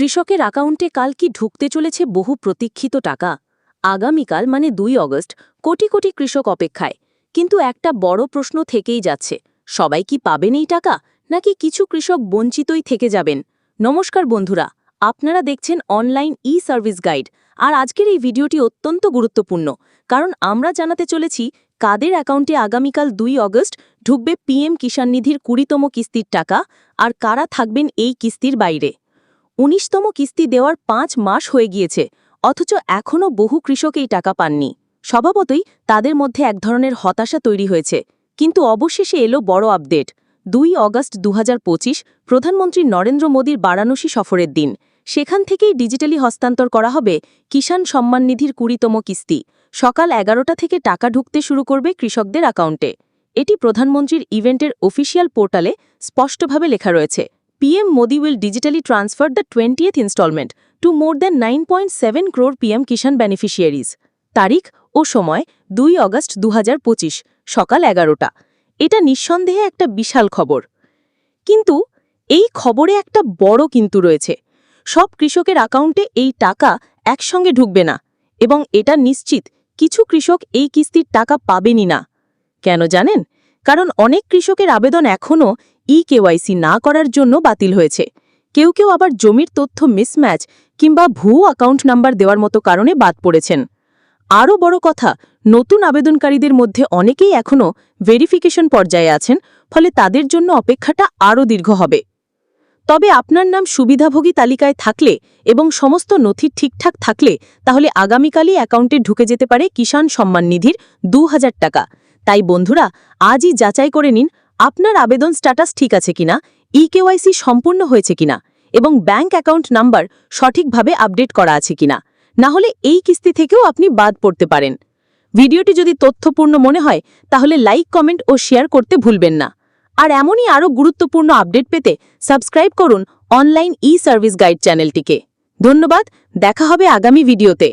কৃষকের অ্যাকাউন্টে কাল কি ঢুকতে চলেছে বহু প্রতীক্ষিত টাকা? আগামীকাল মানে দুই অগস্ট, কোটি কোটি কৃষক অপেক্ষায়। কিন্তু একটা বড় প্রশ্ন থেকেই যাচ্ছে, সবাই কি পাবেন এই টাকা? নাকি কিছু কৃষক বঞ্চিতই থেকে যাবেন? নমস্কার বন্ধুরা, আপনারা দেখছেন অনলাইন ই সার্ভিস গাইড আর আজকের এই ভিডিওটি অত্যন্ত গুরুত্বপূর্ণ, কারণ আমরা জানাতে চলেছি কাদের অ্যাকাউন্টে আগামীকাল দুই অগস্ট ঢুকবে পিএম কিষাণ নিধির কুড়িতম কিস্তির টাকা, আর কারা থাকবেন এই কিস্তির বাইরে। উনিশতম কিস্তি দেওয়ার পাঁচ মাস হয়ে গিয়েছে, অথচ এখনও বহু কৃষক এই টাকা পাননি। স্বভাবতই তাদের মধ্যে এক ধরনের হতাশা তৈরি হয়েছে, কিন্তু অবশেষে এলো বড় আপডেট। দুই অগস্ট দু হাজার পঁচিশ, প্রধানমন্ত্রী নরেন্দ্র মোদীর বারাণসী সফরের দিন। সেখান থেকেই ডিজিটালি হস্তান্তর করা হবে কিষাণ সম্মান নিধির কুড়িতম কিস্তি। সকাল এগারোটা থেকে টাকা ঢুকতে শুরু করবে কৃষকদের অ্যাকাউন্টে। এটি প্রধানমন্ত্রীর ইভেন্টের অফিসিয়াল পোর্টালে স্পষ্টভাবে লেখা রয়েছে। PM Modi will digitally transfer the 20th installment to more than 9.7 crore PM Kishan beneficiaries. তারিখ ও সময়, দুই অগস্ট দু হাজার পঁচিশ, সকাল এগারোটা। এটা নিঃসন্দেহে একটা বিশাল খবর। কিন্তু এই খবরে একটা বড় কিন্তু রয়েছে। সব কৃষকের অ্যাকাউন্টে এই টাকা একসঙ্গে ঢুকবে না এবং এটা নিশ্চিত কিছু কৃষক এই কিস্তির টাকা পাবেনই না। কেন জানেন? কারণ অনেক কৃষকের আবেদন এখনও ই কেওয়াইসি না করার জন্য বাতিল হয়েছে। কেউ কেউ আবার জমির তথ্য মিসম্যাচ কিংবা ভুয়ো অ্যাকাউন্ট নাম্বার দেওয়ার মতো কারণে বাদ পড়েছেন। আরও বড় কথা, নতুন আবেদনকারীদের মধ্যে অনেকেই এখনও ভেরিফিকেশন পর্যায়ে আছেন, ফলে তাদের জন্য অপেক্ষাটা আরও দীর্ঘ হবে। তবে আপনার নাম সুবিধাভোগী তালিকায় থাকলে এবং সমস্ত নথি ঠিকঠাক থাকলে তাহলে আগামীকালই অ্যাকাউন্টে ঢুকে যেতে পারে কিষাণ সম্মান নিধির দু হাজার টাকা। তাই বন্ধুরা, আজই যাচাই করে নিন আপনার আবেদন স্ট্যাটাস ঠিক আছে কিনা? ই কেওয়াইসি সম্পূর্ণ হয়েছে কিনা? এবং ব্যাংক অ্যাকাউন্ট নাম্বার সঠিকভাবে আপডেট করা আছে কিনা? না হলে এই কিস্তি থেকেও আপনি বাদ পড়তে পারেন। ভিডিওটি যদি তথ্যপূর্ণ মনে হয়, তাহলে লাইক, কমেন্ট ও শেয়ার করতে ভুলবেন না। আর এমনই আরও গুরুত্বপূর্ণ আপডেট পেতে সাবস্ক্রাইব করুন অনলাইন ই সার্ভিস গাইড চ্যানেলটিকে। ধন্যবাদ, দেখা হবে আগামী ভিডিওতে।